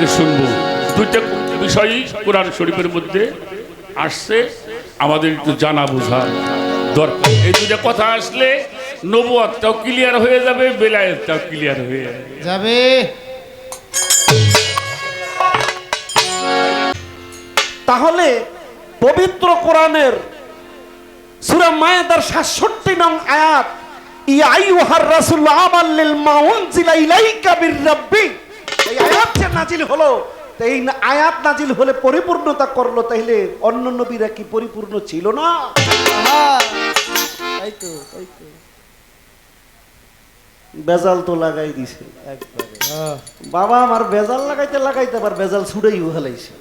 থেকে শুনব। দুইটা বিষয়ই কোরআন শরীফের মধ্যে আসছে। আমাদের একটু জানা বোঝা দরকার। এই দুইটা কথা আসলে নবুয়াতটাও ক্লিয়ার হয়ে যাবে বেলায়েতটাও ক্লিয়ার হয়ে যাবে। তাহলে পবিত্র কোরআনের সূরা মায়াদার 67 নং আয়াত ইয়া আইয়ুহার রাসূল আমাল্লিল মাউনজিলা ইলাইকা বির রাব্বি। এই আয়াত যে নাজিল হলো এই আয়াত নাজিল হলে পরিপূর্ণতা করল তাইলে অন্য নবীরা কি পরিপূর্ণ ছিল না? বেজাল তো লাগাই দিছে। বাবা আমার বেজাল লাগাইতে লাগাইতে আবার বেজাল ছুড়েই হেলাইছে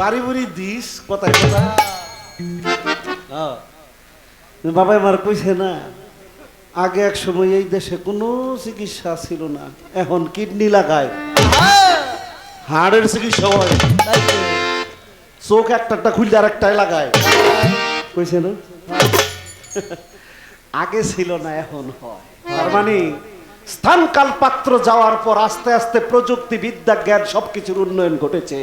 বাড়ি বুড়ি দিস কথায় কথা। বাবা আমার কইছে না আগে এক সময় এই দেশে কোনো চিকিৎসা ছিল না, এখন কিডনি লাগায়। হাড়ের চিকিৎসা হয়। চোখ একটা একটা খুললে আর একটাই লাগায়। কইছে না? আগে ছিল না, এখন হয়। তার মানে স্থান কাল পাত্র যাওয়ার পর আস্তে আস্তে প্রযুক্তি, বিদ্যা, জ্ঞান সবকিছুর উন্নয়ন ঘটেছে।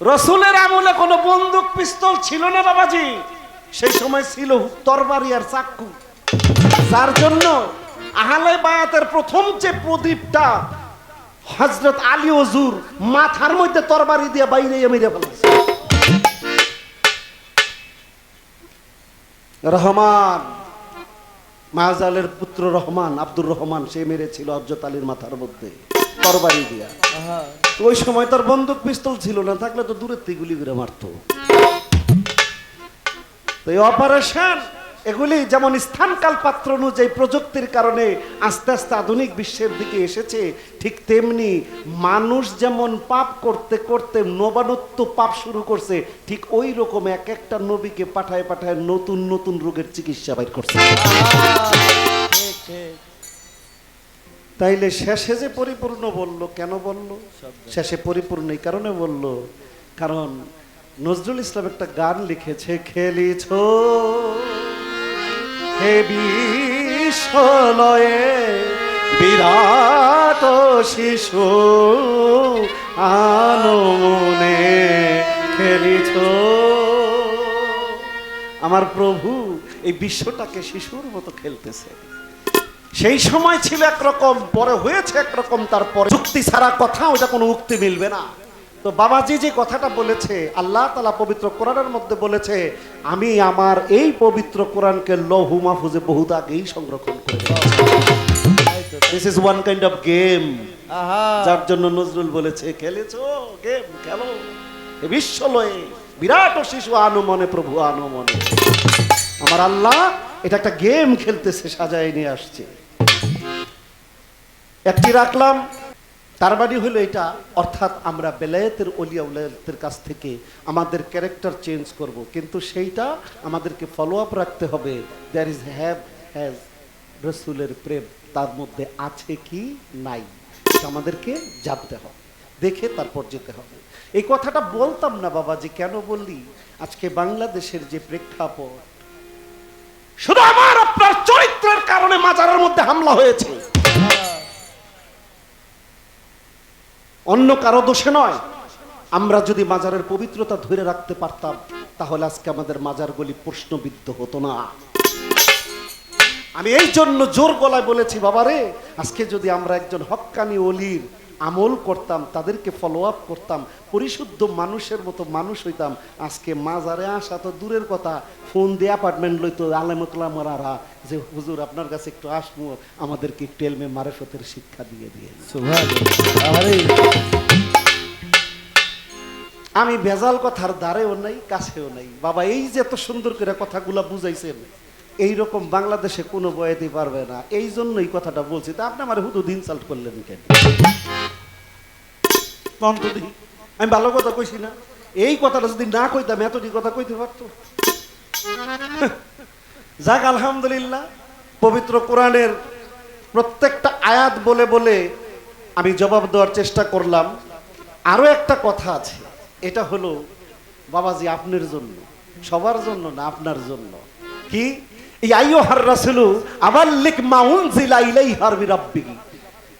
রসুলের আমলে কোনো বন্দুক, পিস্তল ছিল না বাবাজি? সেই সময় ছিল তরবারি আর চাক্কু যার জন্য আহলে বায়াতের প্রথম যে প্রদীপটা হজরত আলী ওজুর মাথার মধ্যে তরবারি দিয়ে বাইরে মেরে ফেলেছে। রহমান মাহাজালের পুত্র রহমান আব্দুর রহমান সে মেরেছিল হজরত আলীর মাথার মধ্যে তরবারি দিয়া। ওই সময় তার বন্দুক পিস্তল ছিল না থাকলে তো দূরের থেকে গুলি করে মারতো। তো এই অপারেশন এগুলি যেমন স্থানকাল পাত্র অনুযায়ী প্রযুক্তির কারণে আস্তে আস্তে আধুনিক বিশ্বের দিকে এসেছে ঠিক তেমনি মানুষ যেমন পাপ করতে করতে নবানত্ব পাপ শুরু করছে ঠিক ওই রকম এক একটা নবীকে পাঠায় পাঠায় নতুন নতুন রোগের চিকিৎসা বাইর করছে। তাইলে শেষে যে পরিপূর্ণ বলল কেন বলল। শেষে পরিপূর্ণ এই কারণে বলল কারণ নজরুল ইসলাম একটা গান লিখেছে, খেলিছ হে বিশ্বলয়ে বিরাট শিশু আনমনে খেলিছ। আমার প্রভু এই বিশ্বটাকে শিশুর মতো খেলতেছে। সেই সময় ছিল একরকম, পরে হয়েছে একরকম, তারপরে যুক্তি ছাড়া কথা ওটা কোনো উক্তি মিলবে না। তো বাবাজি যে কথাটা বলেছে আল্লাহ তালা পবিত্র কোরআনের মধ্যে বলেছে আমি আমার এই পবিত্র কোরআনকে লহু মাহফুজে বহুত আগেই সংরক্ষণ করে this is one kind of game যার জন্য নজরুল বলেছে খেলেছো? গেম খেলো? বিশ্ব লয়ে বিরাট শিশু আনো মনে প্রভু আনো মনে আমার আল্লাহ এটা একটা গেম খেলতেছে সাজায় নিয়ে আসছে। একটি রাখলাম তার মানে হলো এটা, অর্থাৎ আমরা বেলায়েতের অলিয়া উলায়াতের কাছ থেকে আমাদের ক্যারেক্টার চেঞ্জ করব। কিন্তু সেইটা আমাদেরকে ফলো আপ রাখতে হবে। দ্যার ইজ হ্যাভ হ্যাজ রসুলের প্রেম, তার মধ্যে আছে কি নাই আমাদেরকে জানতে হবে, দেখে তারপর যেতে হবে। এই কথাটা বলতাম না বাবা, যে কেন বললি? আজকে বাংলাদেশের যে প্রেক্ষাপট, শুধু আমার, আপনার চরিত্রের কারণে মাজারের মধ্যে হামলা হয়েছে। অন্য কারও দোষে নয়। আমরা যদি মাজারের পবিত্রতা ধরে রাখতে পারতাম, তাহলে আজকে আমাদের মাজারগুলি প্রশ্নবিদ্ধ হতো না। আমি এই জন্য জোর গলায় বলেছি, বাবারে, আজকে যদি আমরা একজন হক্কানি অলির আমল করতাম, তাদেরকে ফলো আপ করতাম, পরিশুদ্ধ মানুষের মতো মানুষ হইতাম। আজকে মাজারে আসা তো দূরের কথা ফোন দিয়ে অ্যাপার্টমেন্ট লইতো আলেমতলা মারারা, যে হুজুর আপনার কাছে একটু আসব, আমাদেরকে একটু এলমে মারেফতের শিক্ষা দিয়ে দিয়ে। আমি ভেজাল কথার দ্বারেও নাই, কাছেও নাই। বাবা, এই যে এত সুন্দর করে কথাগুলা বুঝাইছেন এই রকম বাংলাদেশে কোনো বয়াতে পারবে না। এই জন্যই কথাটা বলছি। তা আপনি আমার হুদুদ ইনসাল্ট করলেন কেন? আমি ভালো কথা কইছি না। এই কথাটা যদি না কইতাম এতটি কথা কইতে পারতো। যাক, আলহামদুলিল্লাহ, পবিত্র কোরআনের প্রত্যেকটা আয়াত বলে বলে আমি জবাব দেওয়ার চেষ্টা করলাম। আরও একটা কথা আছে, এটা হলো, বাবাজি, আপনার জন্য, সবার জন্য না আপনার জন্য। কি? এই আইও হার রাসুলু আবার লিক মাউন জিলা হারবি রাব্বি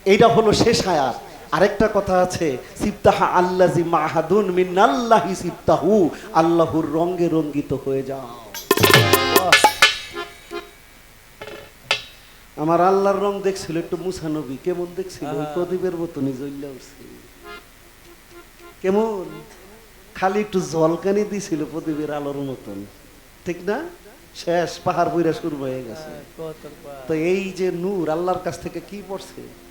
এইটা হলো শেষ আয়াত। আরেকটা কথা আছে সিপ্তাহা আল্লাজি মাহাদুন মিন আল্লাহি সিপ্তাহু আল্লাহর রঙ্গে রঙ্গিত হয়ে যাও। আমার আল্লাহর রং দেখছিল একটু মুসানবী কেমন দেখছিল? প্রদীপের মতনই জ্বললে উঠছে। কেমন? খালি একটু জলকানি দিছিল প্রদীপের আলোর মতন। ঠিক না? শেষ পাহাড় বইরা শুরু হয়ে গেছে। তো এই যে নূর আল্লাহর কাছ থেকে কি পড়ছে?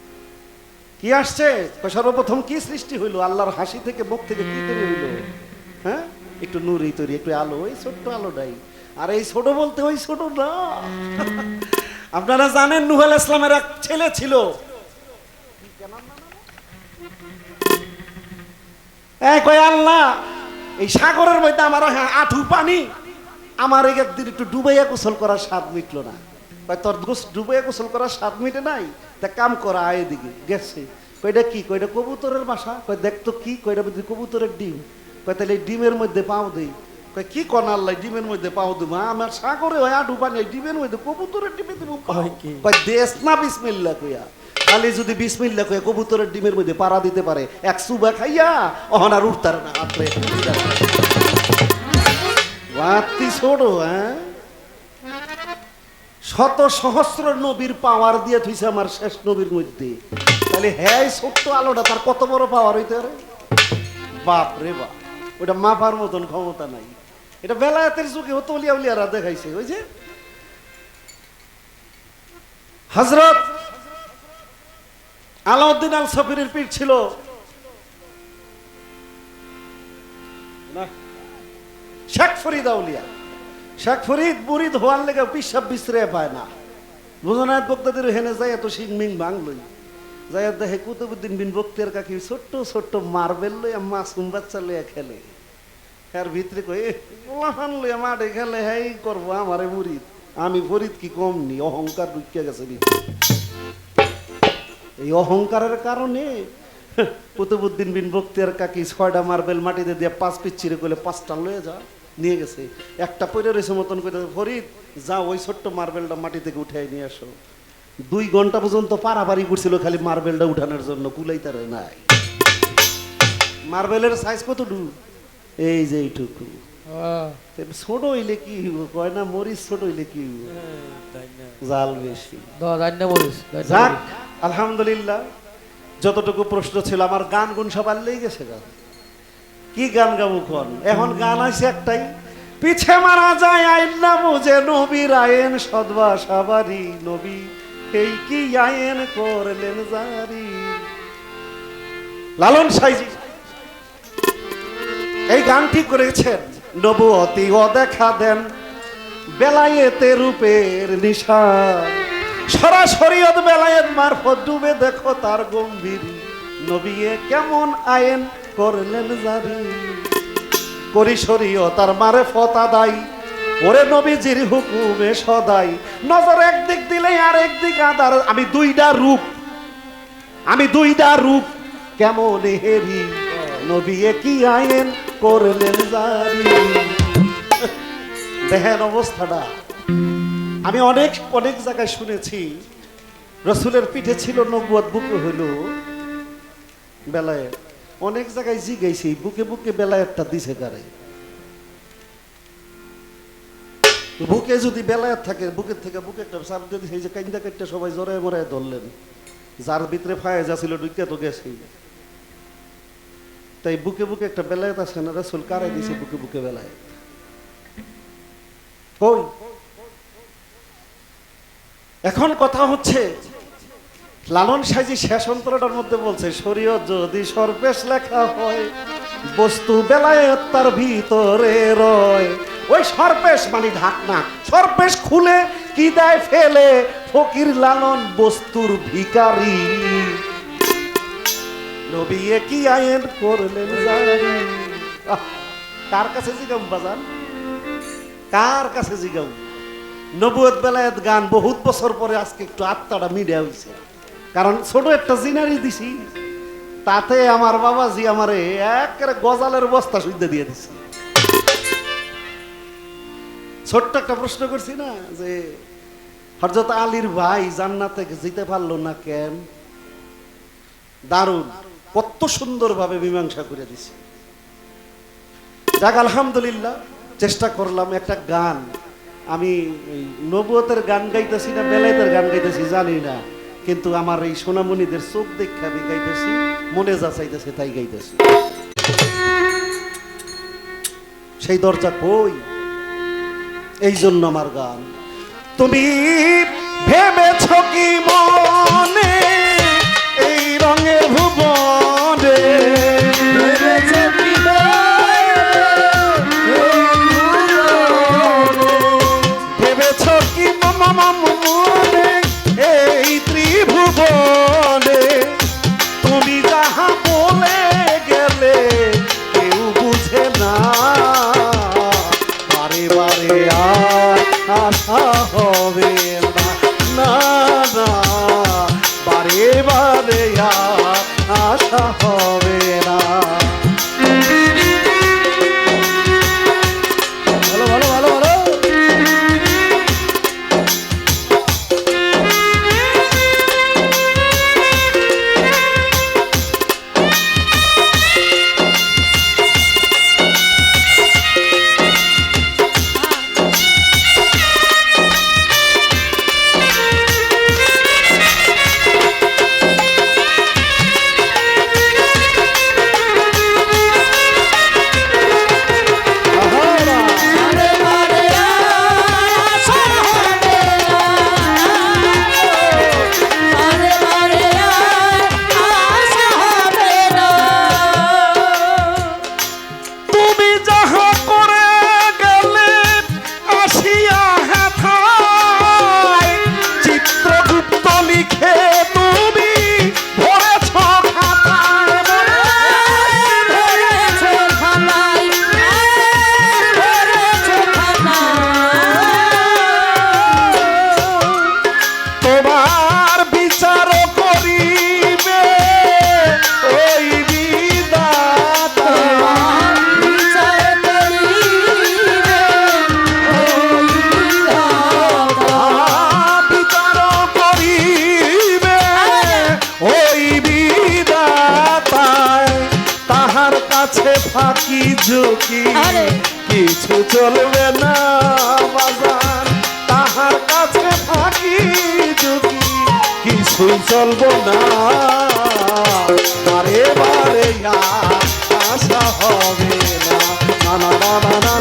কি আসছে? সর্বপ্রথম কি সৃষ্টি হইল? আল্লাহর হাসি থেকে, মুখ থেকে কি তৈরি হইল? হ্যাঁ? একটু নূরই তৈরি, একটু আলো, ওই ছোট্ট আলোটাই। আর এই ছোট বলতে ওই ছোট না। আপনারা জানেন নুহাল ইসলামের এক ছেলে ছিল। আল্লাহ, এই সাগরের মধ্যে আমার হ্যাঁ আঠু পানি। আমার একদিন একটু ডুবাইয়া গোসল করার স্বাদ মিটলো না। তোর গোস- ডুবাইয়া গোসল করার সাত মিটে নাই? তা কাম করা আয় এদিকে। গেছে। কয়টা কি? কয়টা কবুতরের বাসা। কয় দেখতো কি? কয়টা বুঝি কবুতরের ডিম। কয় তাহলে ডিমের মধ্যে পাও দেই। কয় কি কন লাই ডিমের মধ্যে পাও দেবো? আমার সাগরে হয় আডু পানি ডিমের মধ্যে কবুতরের ডিমে দেবো কয় দেশ না বিসমিল্লা কইয়া। খালি যদি বিসমিল্লা কইয়া কবুতরের ডিমের মধ্যে পাড়া দিতে পারে এক সুবা খাইয়া অহন আর উঠতার না হাতে বাতি ছোড়ো হ্যাঁ? শত সহস্র নবীর পাওয়ার দিয়ে থুইছে আমার শেষ নবীর মধ্যে। তাহলে হ্যাঁ ছোট্ট আলোটা তার কত বড় পাওয়ার হইতে পারে? বাপ রে বাপ, ওটা মাপার মতন ক্ষমতা নাই। এটা বেলায়েতের যুগে হতো উলিয়া উলিয়ারা দেখাইছে, ওই যে। হজরত আলাউদ্দিন আল সফিরের পীর ছিল। শেখ ফরিদ আউলিয়া শেখ ফরিদ মুরিদ হওয়ার লেগে পিসাব বিস্রে পায় না। বুঝনায় বক্তাদের হেনে যায় এত সিং মিং বাংলই যাই দেখে কুতুবুদ্দিন বিন বক্তিয়ার কাকি ছোট্ট ছোট্ট মার্বেল লইয়া মাসুম বাচ্চা লইয়া খেলে। এর ভিতরে কই পোলাহান লইয়া মাঠে খেলে হ্যাঁ করব আমারে মুরিদ। আমি ফরিদ কি কম নি, অহংকার ঢুকিয়া গেছে এই অহংকারের কারণে কুতুবুদ্দিন বিন বক্তিয়ার কাকি ছয়টা মার্বেল মাটিতে দিয়ে পাঁচ পিচ্ছিরে করলে পাঁচটা লয়ে যা নিয়ে গেছে। একটা পরে রয়েছে মতন করে ফরিদ যা ওই ছোট্ট মার্বেলটা মাটি থেকে উঠে নিয়ে আসো। দুই ঘণ্টা পর্যন্ত পারাপারি করছিল খালি মার্বেলটা উঠানোর জন্য কুলাই তার নাই। মার্বেলের সাইজ কতটুকু? এই যে এইটুকু। ছোট হইলে কি কয় না মরিচ ছোট হইলে কি না। জাল বেশি। যাক আলহামদুলিল্লাহ যতটুকু প্রশ্ন ছিল আমার গান গুণ সব আল্লেই গেছে গান কি গান গাবো কোন? এখন গান আছে একটাই। পিছে মারা যায় আইন না বুঝে নবীর আইন, সদবা সাবারি নবী। এই কি আইন করলেন জারি? লালন সাইজি, এই গানটি করেছেন। নবুয়তি ও দেখা দেন, বেলায়েতে রূপের নিশান সরাসরি বেলায়েত মারফত ডুবে দেখো তার গম্ভীর। নবিয়ে কেমন আইন করলেন জারি করি শরীয়তার মারে ফতা দাই ওরে নবীজির হুকুমে সদাই। নজর একদিক দিলে আর একদিক আদার। আমি দুইটা রূপ। আমি দুইটা রূপ। কেমন হেরি? নবিয়ে কি আইন করলেন জারি দেখেন অবস্থাটা। আমি অনেক অনেক জায়গায় শুনেছি, রসুলের পিঠে ছিল নব্বত বুকে হইল। বেলায় অনেক জায়গায় জিগাইছি বুকে বুকে বেলা একটা দিছে কারে বুকে যদি বেলায়েত থাকে, বুকের থেকে বুকে একটা সাপ যদি সেই যে কাইন্দা কাটটা সবাই জড়ায় মরায় ধরলেন। যার ভিতরে ফায়েজ আছিল ঢুকে তো গেছে তাই বুকে বুকে একটা বেলায়েত আছে না, রসুল কারে দিছে বুকে বুকে বেলায়েত। এখন কথা হচ্ছে লালন সাইজি শেষ অন্তরটার মধ্যে বলছে শরীয়ত যদি সর্বেশ লেখা হয়, বস্তু বেলায়েত তার ভিতরে রয়। ওই সর্বেশ মানে ঢাকনা, সর্বেশ খুলে কি দেয় ফেলে ফকির লালন বস্তুর ভিকারি নবী কি আইন করলেন কার কাছে জিগাম বাজান? কার কাছে জিগাম? নবুয়ত বেলায়ত গান বহুত বছর পরে আজকে একটু আত্মাটা মিডিয়া হয়েছে কারণ ছোট একটা জিনারি দিছি, তাতে আমার বাবাজি আমারে একেবারে গজালের বস্তা সুদ্ধে দিয়ে দিছে। ছোট্ট একটা প্রশ্ন করছি না, যে হরজত আলীর ভাই জান্নাতে যেতে পারল না কেন? দারুণ, কত সুন্দরভাবে মীমাংসা করে দিছে। যাক, আলহামদুলিল্লাহ, চেষ্টা করলাম একটা গান। আমি নবুয়তের গান গাইতেছি না, বেলায়েতের গান গাইতেছি জানি না। কিন্তু আমার এই সোনামণিদের চোখ দেখে আমি গাইতেছি, মনে যা চাইতেছে তাই গাইতেছি। সেই দরজা কই? এই জন্য আমার গান। তুমি ভেবেছ কি মনে হবে ঝুঁকি। কিছু চলবে না বাজার। তাহার কাছে ফাঁকি ঝুঁকি। কিছু চলবো না। বারে বারে আশা হবে না না না না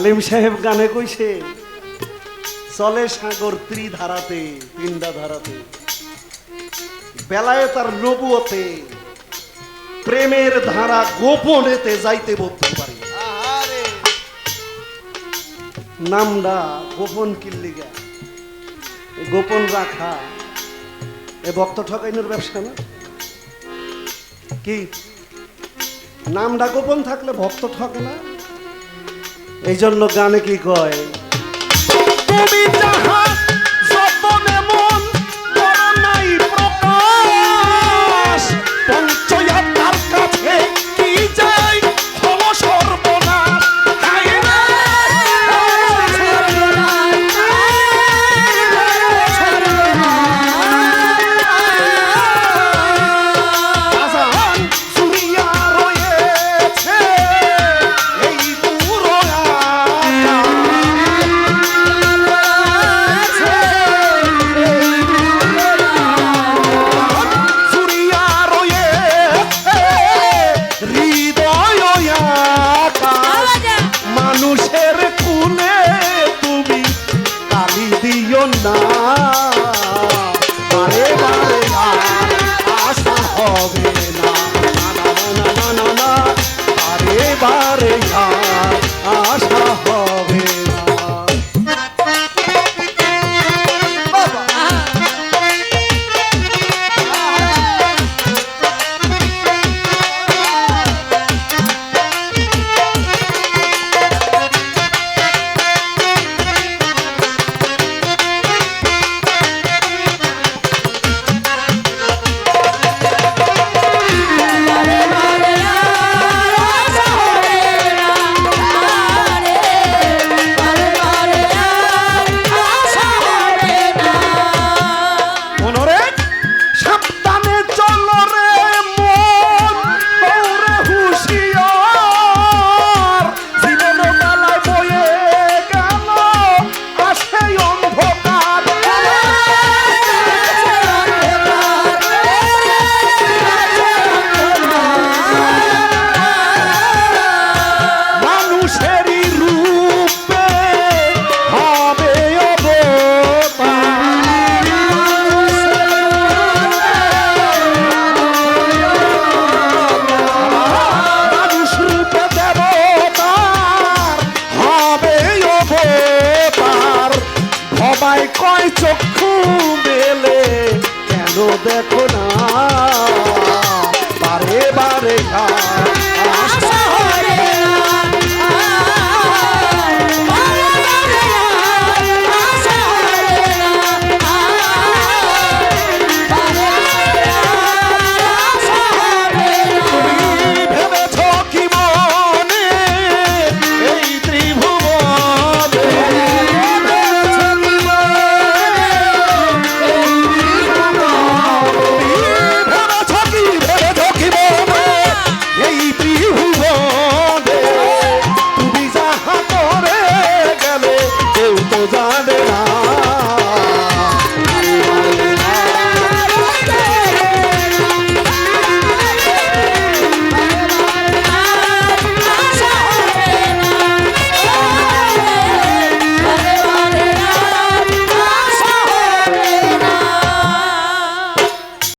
সালিম সাহেব গানে কইছে চলে সাগর ত্রিধারাতে তিনটা ধারাতে বেলায় তার নবুয়তে প্রেমের ধারা গোপনেতে যাইতে বলতে পারে। নামডা গোপন কিল্লি গা গোপন রাখা। এ ভক্ত ঠকাইনের ব্যবসা না? কি? নামডা গোপন থাকলে ভক্ত ঠক না? এই জন্য গানে কি কয়? তুমি কয় চক্ষু বেলে কেন দেখো না?